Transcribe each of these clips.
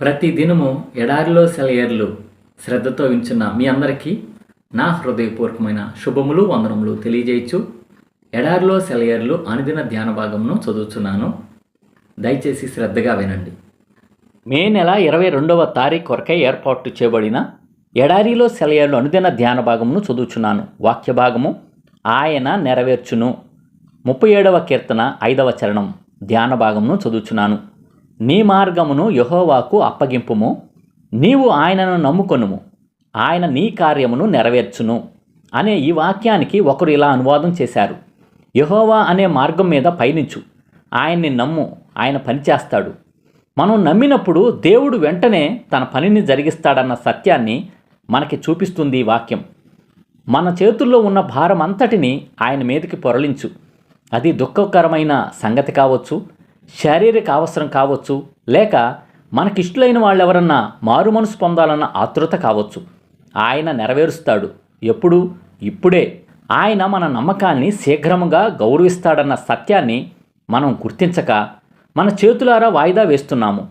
ప్రతి దినము ఎడారిలో సెలయర్లు శ్రద్ధతో వించున్న మీ అందరికీ నా హృదయపూర్వకమైన శుభములు వందనములు తెలియజేయచ్చు. ఎడారిలో సెలయర్లు అనుదిన ధ్యాన భాగమును చదువుతున్నాను దయచేసి శ్రద్ధగా వినండి. మే నెల ఇరవై రెండవ తారీఖు కొరకై ఏర్పాటు చేయబడిన ఎడారిలో సెలయర్లు అనుదిన ధ్యాన భాగమును చదువుచున్నాను. వాక్య భాగము ఆయన నెరవేర్చును. ముప్పై ఏడవ కీర్తన ఐదవ చరణం ధ్యాన భాగమును చదువుచున్నాను. నీ మార్గమును యహోవాకు అప్పగింపుము. నీవు ఆయనను నమ్ముకొనుము. ఆయన నీ కార్యమును నెరవేర్చును అనే ఈ వాక్యానికి ఒకరు ఇలా అనువాదం చేశారు. యహోవా అనే మార్గం మీద పయనించు. ఆయన్ని నమ్ము. ఆయన పని చేస్తాడు. మనం నమ్మినప్పుడు దేవుడు వెంటనే తన పనిని జరిగిస్తాడన్న సత్యాన్ని మనకి చూపిస్తుంది ఈ వాక్యం. మన చేతుల్లో ఉన్న భారం అంతటిని ఆయన మీదకి పొరలించు. అది దుఃఖకరమైన సంగతి కావచ్చు శారీరక అవసరం కావచ్చు లేక మనకిష్టలైన వాళ్ళెవరన్నా మారు మనసు పొందాలన్న ఆతృత కావచ్చు. ఆయన నెరవేరుస్తాడు. ఎప్పుడు ఇప్పుడే. ఆయన మన నమ్మకాన్ని శీఘ్రముగా గౌరవిస్తాడన్న సత్యాన్ని మనం గుర్తించక మన చేతులారా వాయిదా వేస్తున్నాము.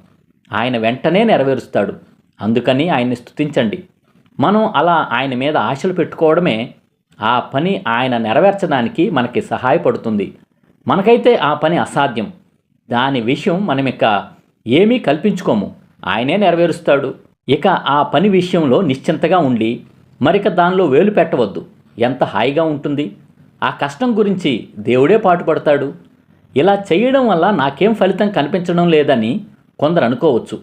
ఆయన వెంటనే నెరవేరుస్తాడు. అందుకని ఆయన్ని స్తుతించండి. మనం అలా ఆయన మీద ఆశలు పెట్టుకోవడమే ఆ పని ఆయన నెరవేర్చడానికి మనకి సహాయపడుతుంది. మనకైతే ఆ పని అసాధ్యం. దాని విషయం మనం ఇక ఏమీ కల్పించుకోము. ఆయనే నెరవేరుస్తాడు. ఇక ఆ పని విషయంలో నిశ్చింతగా ఉండి మరిక దానిలో వేలు పెట్టవద్దు. ఎంత హాయిగా ఉంటుంది. ఆ కష్టం గురించి దేవుడే పాటుపడతాడు. ఇలా చేయడం వల్ల నాకేం ఫలితం కనిపించడం లేదని కొందరు అనుకోవచ్చు.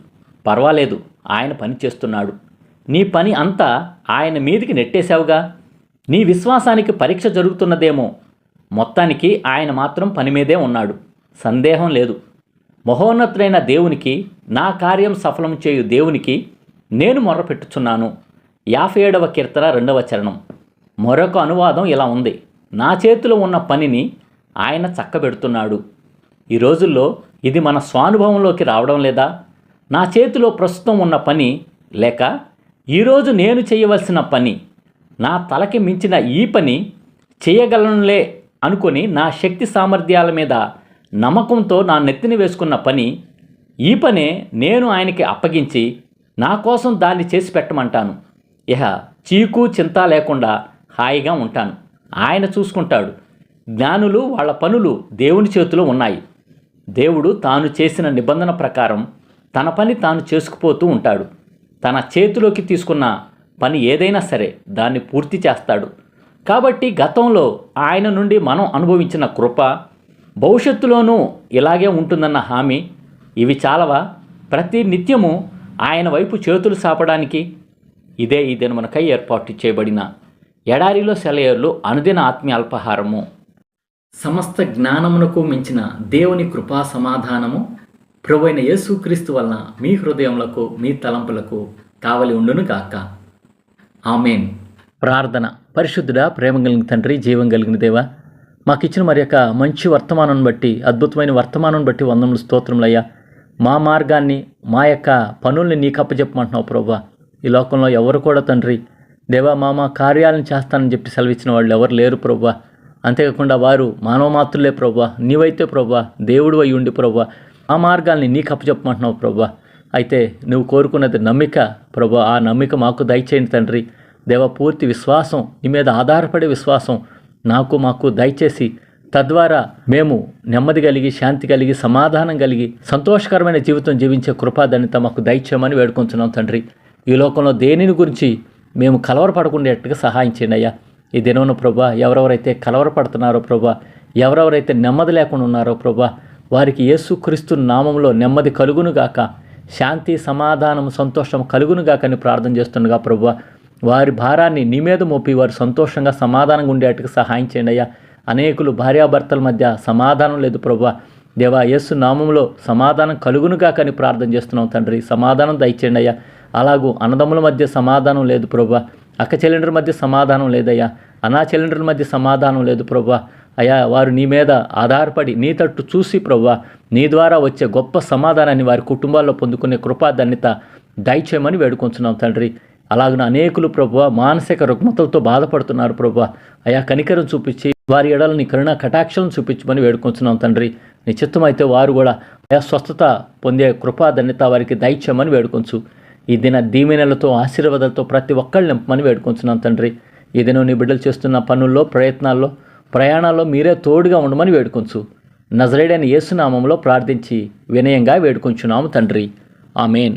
పర్వాలేదు ఆయన పని చేస్తున్నాడు. నీ పని అంతా ఆయన మీదికి నెట్టేశావుగా. నీ విశ్వాసానికి పరీక్ష జరుగుతున్నదేమో. మొత్తానికి ఆయన మాత్రం పని మీదే ఉన్నాడు. సందేహం లేదు. మహోన్నతుడైన దేవునికి నా కార్యం సఫలం చేయు దేవునికి నేను మొర్రపెట్టుచున్నాను. యాభై ఏడవ కీర్తన రెండవ చరణం. మరొక అనువాదం ఇలా ఉంది. నా చేతిలో ఉన్న పనిని ఆయన చక్కబెడుతున్నాడు. ఈ రోజుల్లో ఇది మన స్వానుభవంలోకి రావడం లేదా? నా చేతిలో ప్రస్తుతం ఉన్న పని లేక ఈరోజు నేను చేయవలసిన పని నా తలకి మించిన ఈ పని చేయగలనులే అనుకొని నా శక్తి సామర్థ్యాల మీద నమ్మకంతో నా నెత్తిని వేసుకున్న పని ఈ పనే నేను ఆయనకి అప్పగించి నా కోసం దాన్ని చేసి పెట్టమంటాను. ఇహ చీకు చింత లేకుండా హాయిగా ఉంటాను. ఆయన చూసుకుంటాడు. జ్ఞానులు వాళ్ళ పనులు దేవుని చేతిలో ఉన్నాయి. దేవుడు తాను చేసిన నిబంధన ప్రకారం తన పని తాను చేసుకుపోతూ ఉంటాడు. తన చేతిలోకి తీసుకున్న పని ఏదైనా సరే దాన్ని పూర్తి చేస్తాడు. కాబట్టి గతంలో ఆయన నుండి మనం అనుభవించిన కృప భవిష్యత్తులోనూ ఇలాగే ఉంటుందన్న హామీ ఇవి చాలవా? ప్రతి నిత్యము ఆయన వైపు చేతులు సాపడానికి ఇదే ఈ దినమునకై ఏర్పాటు చేయబడిన ఎడారిలో సెలయర్లు అనుదిన ఆత్మీయ అల్పాహారము సమస్త జ్ఞానమునకు మించిన దేవుని కృపా సమాధానము ప్రభువైన యేసుక్రీస్తు వలన మీ హృదయములకు మీ తలంపులకు కావలి ఉండును గాక. ఆమెన్. ప్రార్థన. పరిశుద్ధుడా ప్రేమ కలిగిన తండ్రి జీవం కలిగిన దేవా మాకు ఇచ్చిన మరి యొక్క మంచి వర్తమానం బట్టి అద్భుతమైన వర్తమానం బట్టి వందములు స్తోత్రములయ్యా మా మార్గాన్ని మా యొక్క పనుల్ని నీకు అప్పచెప్పమంటున్నావు ప్రభా. ఈ లోకంలో ఎవరు కూడా తండ్రి దేవా మా మా కార్యాలను చేస్తానని చెప్పి సెలవిచ్చిన వాళ్ళు ఎవరు లేరు ప్రభా. అంతేకాకుండా వారు మానవ మాత్రులే ప్రభా. నీవైతే ప్రభా దేవుడు అయి ఉండి ప్రభా. ఆ మార్గాల్ని నీకు అప్పచెప్పమంటున్నావు ప్రభా. అయితే నువ్వు కోరుకున్నది నమ్మిక ప్రభా. ఆ నమ్మిక మాకు దయచేయండి తండ్రి. దేవ పూర్తి విశ్వాసం నీ మీద ఆధారపడే విశ్వాసం నాకు మాకు దయచేసి తద్వారా మేము నెమ్మది కలిగి శాంతి కలిగి సమాధానం కలిగి సంతోషకరమైన జీవితం జీవించే కృపాదనిత మాకు దయచేయమని వేడుకుంటున్నాం తండ్రి. ఈ లోకంలో దేనిని గురించి మేము కలవరపడకుండేట్టుగా సహాయం చేయండి అయ్యా. ఈ దినమున ప్రభా ఎవరెవరైతే కలవరపడుతున్నారో ప్రభా ఎవరెవరైతే నెమ్మది లేకుండా ఉన్నారో ప్రభా వారికి యేసుక్రీస్తు నామంలో నెమ్మది కలుగునుగాక శాంతి సమాధానం సంతోషం కలుగునుగాకని ప్రార్థన చేస్తుండగా ప్రభా వారి భారాన్ని నీ మీద మోపి వారు సంతోషంగా సమాధానంగా ఉండేటికి సహాయం చేయండి అయ్యా. అనేకులు భార్యాభర్తల మధ్య సమాధానం లేదు ప్రభా దేవా యేసు నామంలో సమాధానం కలుగునుగా కానీ ప్రార్థన చేస్తున్నాం తండ్రి. సమాధానం దయచేయండి అయ్యా. అలాగూ అన్నదమ్ముల మధ్య సమాధానం లేదు ప్రభా అక్క చెల్లెండ్రుల మధ్య సమాధానం లేదయ్యా అనా చెల్లెండ్రుల మధ్య సమాధానం లేదు ప్రభా అయ్యా వారు నీ మీద ఆధారపడి నీ తట్టు చూసి ప్రభా నీ ద్వారా వచ్చే గొప్ప సమాధానాన్ని వారి కుటుంబాల్లో పొందుకునే కృపాధన్యత దయచేయమని వేడుకొంచున్నాం తండ్రి. అలాగన అనేకులు ప్రభు మానసిక రుగ్మతలతో బాధపడుతున్నారు ప్రభు అయా కనికరం చూపించి వారి ఎడలని కరుణ కటాక్షలను చూపించమని వేడుకుంటున్నాం తండ్రి. నిశ్చిత్తమైతే వారు కూడా అయా స్వస్థత పొందే కృపా ధన్యత వారికి దయచేయమని వేడుకొంచు. ఈ దిన దీవెనలతో ఆశీర్వాదాలతో ప్రతి ఒక్కళ్ళు నింపమని వేడుకొంచున్నాం తండ్రి. ఈ దినం నీ బిడ్డలు చేస్తున్న పనుల్లో ప్రయత్నాల్లో ప్రయాణాల్లో మీరే తోడుగా ఉండమని వేడుకొంచు. నజరేడైన యేసునామంలో ప్రార్థించి వినయంగా వేడుకొంచున్నాము తండ్రి. ఆమెన్.